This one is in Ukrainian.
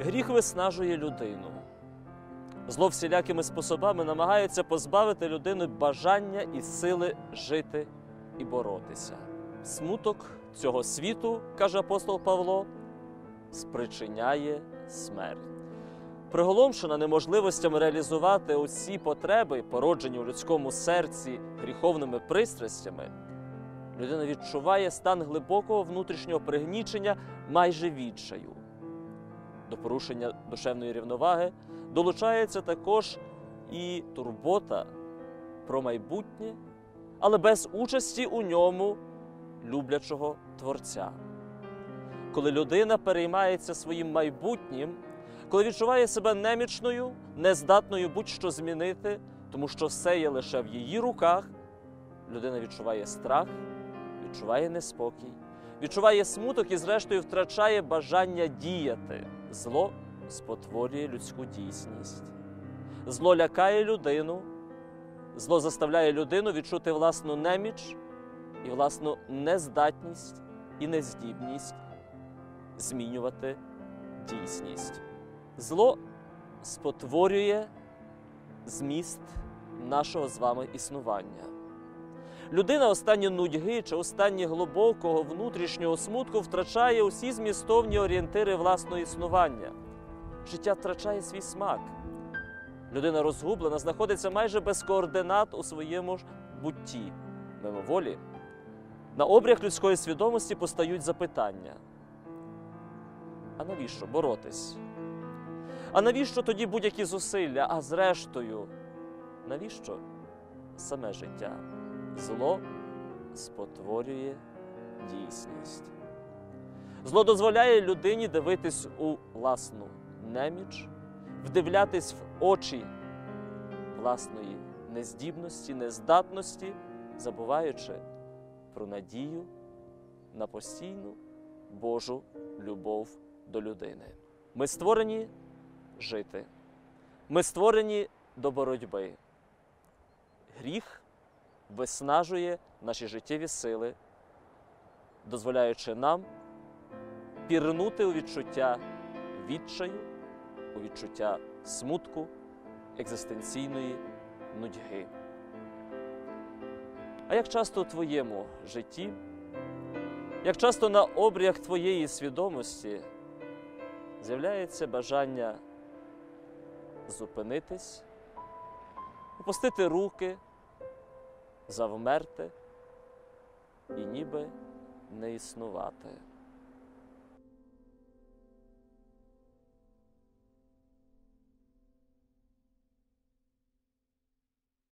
Гріх виснажує людину. Зло всілякими способами намагається позбавити людину бажання і сили жити і боротися. Смуток цього світу, каже апостол Павло, спричиняє смерть. Приголомшена неможливостями реалізувати усі потреби, породжені у людському серці гріховними пристрастями, людина відчуває стан глибокого внутрішнього пригнічення майже відчаю. До порушення душевної рівноваги долучається також і турбота про майбутнє, але без участі у ньому люблячого Творця. Коли людина переймається своїм майбутнім, коли відчуває себе немічною, нездатною будь-що змінити, тому що все є лише в її руках, людина відчуває страх, відчуває неспокій, відчуває смуток і, зрештою, втрачає бажання діяти. Зло спотворює людську дійсність. Зло лякає людину, зло заставляє людину відчути власну неміч і власну нездатність і нездібність змінювати дійсність. Зло спотворює зміст нашого з вами існування. Людина останні нудьги чи останні глибокого внутрішнього смутку втрачає усі змістовні орієнтири власного існування. Життя втрачає свій смак. Людина розгублена, знаходиться майже без координат у своєму ж бутті. Мимоволі. На обряг людської свідомості постають запитання. А навіщо боротись? А навіщо тоді будь-які зусилля? А зрештою, навіщо саме життя? Зло спотворює дійсність. Зло дозволяє людині дивитись у власну неміч, вдивлятись в очі власної нездібності, нездатності, забуваючи про надію на постійну Божу любов до людини. Ми створені жити. Ми створені до боротьби. Гріх виснажує наші життєві сили, дозволяючи нам пірнути у відчуття відчаю, у відчуття смутку, екзистенційної нудьги. А як часто у твоєму житті, як часто на обріях твоєї свідомості з'являється бажання зупинитись, опустити руки, завмерти і ніби не існувати.